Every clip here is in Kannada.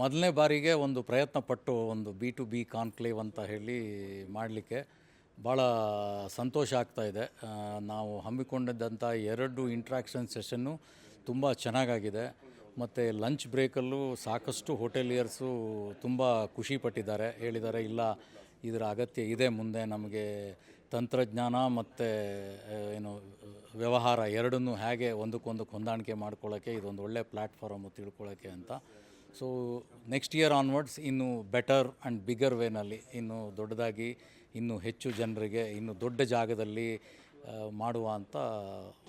ಮೊದಲನೇ ಬಾರಿಗೆ ಒಂದು ಪ್ರಯತ್ನ ಪಟ್ಟು ಒಂದು ಬಿ ಟು ಬಿ ಕಾನ್ಕ್ಲೇವ್ ಅಂತ ಹೇಳಿ ಮಾಡಲಿಕ್ಕೆ ಭಾಳ ಸಂತೋಷ ಆಗ್ತಾ ಇದೆ. ನಾವು ಹಮ್ಮಿಕೊಂಡಿದ್ದಂಥ ಎರಡು ಇಂಟ್ರಾಕ್ಷನ್ ಸೆಷನ್ನು ತುಂಬ ಚೆನ್ನಾಗಾಗಿದೆ. ಮತ್ತು ಲಂಚ್ ಬ್ರೇಕಲ್ಲೂ ಸಾಕಷ್ಟು ಹೋಟೆಲಿಯರ್ಸು ತುಂಬ ಖುಷಿಪಟ್ಟಿದ್ದಾರೆ ಹೇಳಿದ್ದಾರೆ ಇಲ್ಲ ಇದರ ಅಗತ್ಯ ಇದೆ ಮುಂದೆ ನಮಗೆ ತಂತ್ರಜ್ಞಾನ ಮತ್ತು ಏನು, ವ್ಯವಹಾರ ಎರಡನ್ನೂ ಹೇಗೆ ಒಂದಕ್ಕೊಂದು ಹೊಂದಾಣಿಕೆ ಮಾಡ್ಕೊಳ್ಳೋಕ್ಕೆ ಇದೊಂದು ಒಳ್ಳೆ ಪ್ಲ್ಯಾಟ್ಫಾರ್ಮು ತಿಳ್ಕೊಳ್ಳೋಕ್ಕೆ ಅಂತ. ಸೊ ನೆಕ್ಸ್ಟ್ ಇಯರ್ ಆನ್ವರ್ಡ್ಸ್ ಇನ್ನು ಬೆಟರ್ ಆ್ಯಂಡ್ ಬಿಗರ್ ವೇನಲ್ಲಿ ಇನ್ನು ದೊಡ್ಡದಾಗಿ ಇನ್ನೂ ಹೆಚ್ಚು ಜನರಿಗೆ ಇನ್ನು ದೊಡ್ಡ ಜಾಗದಲ್ಲಿ ಮಾಡುವ ಅಂತ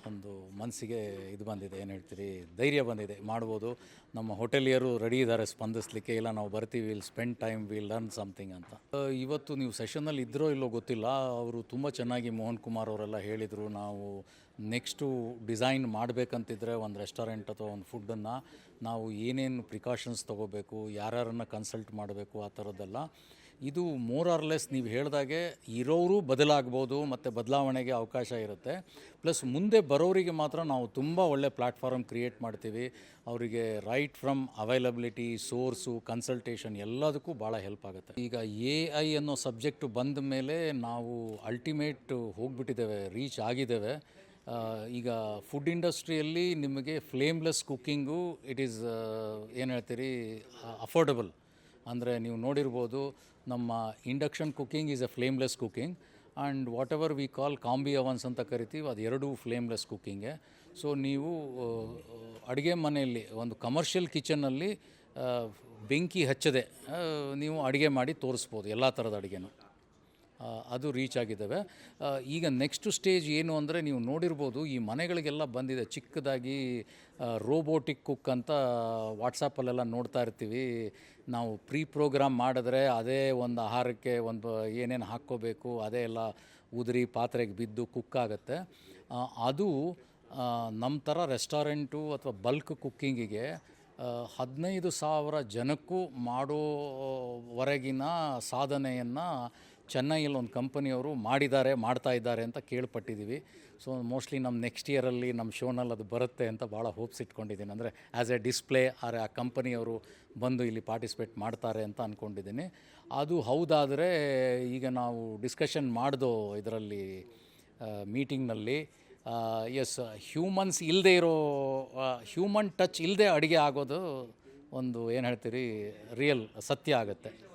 ಒಂದು ಮನಸ್ಸಿಗೆ ಇದು ಬಂದಿದೆ. ಏನು ಹೇಳ್ತೀರಿ? ಧೈರ್ಯ ಬಂದಿದೆ. ಮಾಡ್ಬೋದು. ನಮ್ಮ ಹೋಟೆಲಿಯರು ರೆಡಿ ಇದ್ದಾರೆ ಸ್ಪಂದಿಸಲಿಕ್ಕೆ. ಇಲ್ಲ, ನಾವು ಬರ್ತೀವಿ will spend time will learn something ಅಂತ. ಇವತ್ತು ನೀವು ಸೆಷನಲ್ಲಿ ಇದ್ರೋ ಇಲ್ಲೋ ಗೊತ್ತಿಲ್ಲ. ಅವರು ತುಂಬ ಚೆನ್ನಾಗಿ ಮೋಹನ್ ಕುಮಾರ್ ಅವರೆಲ್ಲ ಹೇಳಿದರು. ನಾವು ನೆಕ್ಸ್ಟು ಡಿಸೈನ್ ಮಾಡಬೇಕಂತಿದ್ರೆ ಒಂದು ರೆಸ್ಟೋರೆಂಟ್ ಅಥವಾ ಒಂದು ಫುಡ್ಡನ್ನು ನಾವು ಏನೇನು ಪ್ರಿಕಾಷನ್ಸ್ ತೊಗೋಬೇಕು, ಯಾರ್ಯಾರನ್ನು ಕನ್ಸಲ್ಟ್ ಮಾಡಬೇಕು, ಆ ಥರದ್ದೆಲ್ಲ ಇದು ಮೋರ್ ಆರ್ಲೆಸ್ ನೀವು ಹೇಳ್ದಾಗೆ ಇರೋರು ಬದಲಾಗ್ಬೋದು, ಮತ್ತು ಬದಲಾವಣೆಗೆ ಅವಕಾಶ ಇರುತ್ತೆ. ಪ್ಲಸ್ ಮುಂದೆ ಬರೋರಿಗೆ ಮಾತ್ರ ನಾವು ತುಂಬ ಒಳ್ಳೆ ಪ್ಲಾಟ್ಫಾರ್ಮ್ ಕ್ರಿಯೇಟ್ ಮಾಡ್ತೀವಿ. ಅವರಿಗೆ right from availability, source, consultation ಎಲ್ಲದಕ್ಕೂ ಭಾಳ ಹೆಲ್ಪ್ ಆಗುತ್ತೆ. ಈಗ ಎ ಐ ಅನ್ನೋ ಸಬ್ಜೆಕ್ಟು ಬಂದ ಮೇಲೆ ನಾವು ಅಲ್ಟಿಮೇಟ್ ಹೋಗ್ಬಿಟ್ಟಿದ್ದೇವೆ, ರೀಚ್ ಆಗಿದ್ದೇವೆ. ಈಗ ಫುಡ್ ಇಂಡಸ್ಟ್ರಿಯಲ್ಲಿ ನಿಮಗೆ ಫ್ಲೇಮ್ಲೆಸ್ ಕುಕ್ಕಿಂಗು ಇಟ್ ಈಸ್ ಏನು ಹೇಳ್ತೀರಿ ಅಫೋರ್ಡಬಲ್. ಅಂದರೆ ನೀವು ನೋಡಿರ್ಬೋದು ನಮ್ಮ induction cooking is a flameless cooking. And whatever we call combi ovens ಅಂತ ಕರಿತೀವಿ, ಅದು ಎರಡೂ ಫ್ಲೇಮ್ಲೆಸ್ ಕುಕ್ಕಿಂಗೆ ಸೊ ನೀವು ಅಡುಗೆ ಮನೆಯಲ್ಲಿ, ಒಂದು ಕಮರ್ಷಿಯಲ್ ಕಿಚನ್ನಲ್ಲಿ ಬೆಂಕಿ ಹಚ್ಚದೆ ನೀವು ಅಡುಗೆ ಮಾಡಿ ತೋರಿಸ್ಬೋದು, ಎಲ್ಲ ಥರದ ಅಡುಗೆನೂ. ಅದು ರೀಚ್ ಆಗಿದ್ದಾವೆ. ಈಗ ನೆಕ್ಸ್ಟ್ ಸ್ಟೇಜ್ ಏನು ಅಂದರೆ ನೀವು ನೋಡಿರ್ಬೋದು ಈ ಮನೆಗಳಿಗೆಲ್ಲ ಬಂದಿದೆ. ಚಿಕ್ಕದಾಗಿ ರೋಬೋಟಿಕ್ ಕುಕ್ ಅಂತ ವಾಟ್ಸಪ್ಪಲ್ಲೆಲ್ಲ ನೋಡ್ತಾ ಇರ್ತೀವಿ. ನಾವು ಪ್ರೀ ಪ್ರೋಗ್ರಾಮ್ ಮಾಡಿದ್ರೆ ಅದೇ ಒಂದು ಆಹಾರಕ್ಕೆ ಒಂದು ಏನೇನು ಹಾಕ್ಕೋಬೇಕು, ಅದೇ ಎಲ್ಲ ಉದುರಿ, ಪಾತ್ರೆಗೆ ಬಿದ್ದು ಕುಕ್ ಆಗುತ್ತೆ. ಅದು ನಮ್ಮ ಥರ ರೆಸ್ಟೋರೆಂಟು ಅಥವಾ ಬಲ್ಕ್ ಕುಕ್ಕಿಂಗಿಗೆ ಹದಿನೈದು ಸಾವಿರ ಜನಕ್ಕೂ ಮಾಡೋವರೆಗಿನ ಸಾಧನೆಯನ್ನು ಚೆನ್ನೈಯಲ್ಲಿ ಒಂದು ಕಂಪನಿಯವರು ಮಾಡಿದ್ದಾರೆ, ಮಾಡ್ತಾ ಇದ್ದಾರೆ ಅಂತ ಕೇಳ್ಪಟ್ಟಿದ್ದೀವಿ. ಸೊ ಮೋಸ್ಟ್ಲಿ ನಮ್ಮ ನೆಕ್ಸ್ಟ್ ಇಯರಲ್ಲಿ ನಮ್ಮ ಶೋನಲ್ಲಿ ಅದು ಬರುತ್ತೆ ಅಂತ ಭಾಳ ಹೋಪ್ಸ್ ಇಟ್ಕೊಂಡಿದ್ದೀನಿ. ಅಂದರೆ ಆ್ಯಸ್ ಎ ಡಿಸ್ಪ್ಲೇ ಆರ್ ಆ ಕಂಪನಿಯವರು ಬಂದು ಇಲ್ಲಿ ಪಾರ್ಟಿಸಿಪೇಟ್ ಮಾಡ್ತಾರೆ ಅಂತ ಅಂದ್ಕೊಂಡಿದ್ದೀನಿ ಅದು ಹೌದಾದರೆ ಈಗ ನಾವು ಡಿಸ್ಕಷನ್ ಮಾಡ್ದೋ ಇದರಲ್ಲಿ ಮೀಟಿಂಗ್ನಲ್ಲಿ ಎಸ್ ಹ್ಯೂಮನ್ಸ್ ಇಲ್ಲದೆ ಇರೋ ಹ್ಯೂಮನ್ ಟಚ್ ಇಲ್ಲದೆ ಅಡುಗೆ ಆಗೋದು ಒಂದು, ಏನು ಹೇಳ್ತೀರಿ ರಿಯಲ್ ಸತ್ಯ ಆಗುತ್ತೆ.